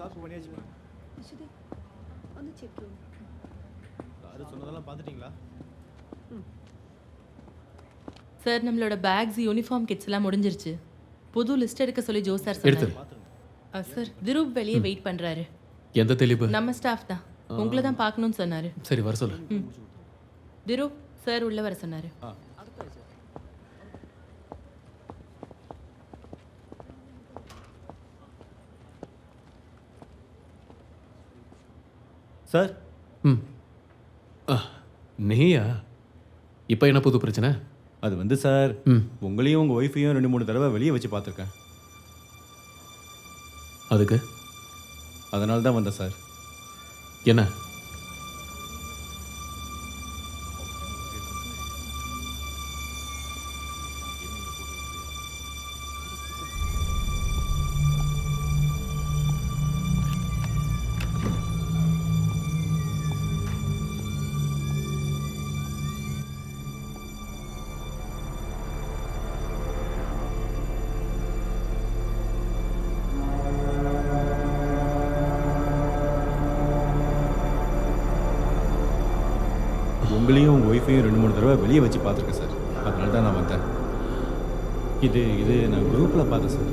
Copy பண்ணியாச்சு அஸ்வதி வந்து check sir சொன்னதெல்லாம் பார்த்துட்டீங்களா? சார் நம்மளோட பேக்ஸ் யூனிஃபார்ம் கிட்ஸ் எல்லாம் முடிஞ்சிருச்சு. புது லிஸ்ட் எடுக்க சொல்லி ஜோ சார். சொன்னாரு. சார் திரூப் வெளியே வெயிட் பண்றாரு. எந்த தெளிவு? நம்ம ஸ்டாஃப் தான். உங்களை தான் பார்க்கணும்னு சொன்னாரு. சரி வர சொல்லு. திரூப் சார் உள்ள வர சொன்னாரு. சார்? ம். நீயா? இப்போ என்ன புது பிரச்சனை? அது வந்து சார் ம். உங்களையும் உங்கள் ஒய்ஃபையும் ரெண்டு மூணு தடவை வெளியே வச்சு பார்த்துருக்கேன். அதுக்கு? அதனால தான் வந்தேன் சார். என்ன? உங்களையும் உங்கள் ஒய்ஃபையும் ரெண்டு மூணு தடவை வெளியே வச்சு பார்த்துருக்கேன் சார். அதனால தான் நான் வந்தேன். இது இது நான் குரூப்பில் பார்த்தேன் சார்.